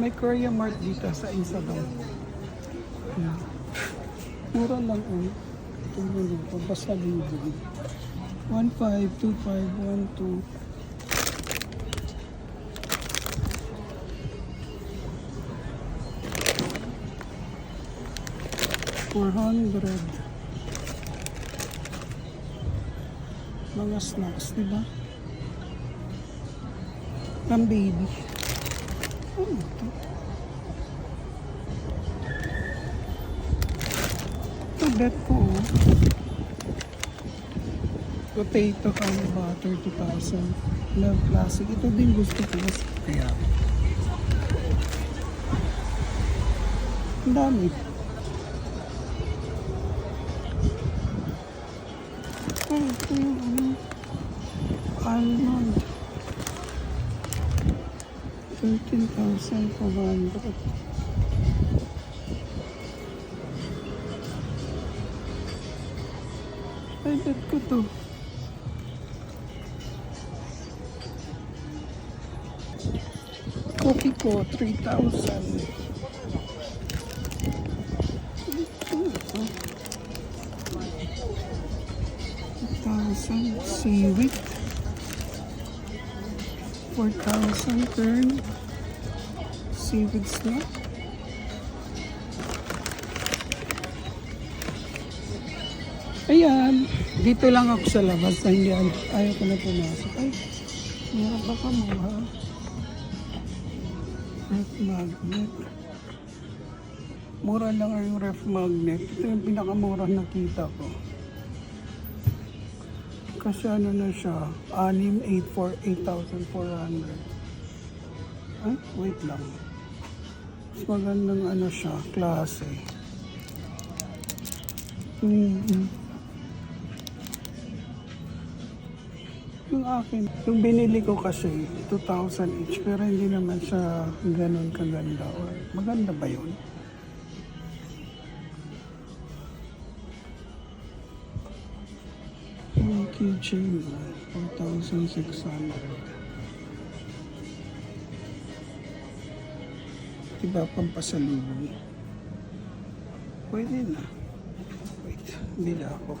May Korea Mart dito sa Isadong. Yan. Mura lang. Ito mo dito. Basta libo. 1.5, 2.5, 1.2. Four hundred. Mga snacks, di ba? Pang baby. Ito? Bet ko, oh. Potato can butter, 2,000. Love classic. Ito din gusto ko. Kaya. Ang dami. Ay, ito yung ano. Almond. 13,400. Ay, bet ko to. Cookie ko, 3,000. thousand seaweed, four thousand turn seaweed snack. Ayan, dito lang ako sa labas. Hindi, ayaw ko na pumasok. Ay, meron pa kamuha. Ref magnet. Mura lang ang ref magnet. Ito yung pinakamura nakita ko. Kasi ano na siya, 6, 8,400. Ay, wait lang. Mas magandang ano siya, klase. Mm-hmm. Yung akin, yung binili ko kasi 2,000 each pero hindi naman siya ganun kaganda. Maganda ba yun? Keychain, 4,600. Diba pampasalubong? Pwede na. Wait, bila ako.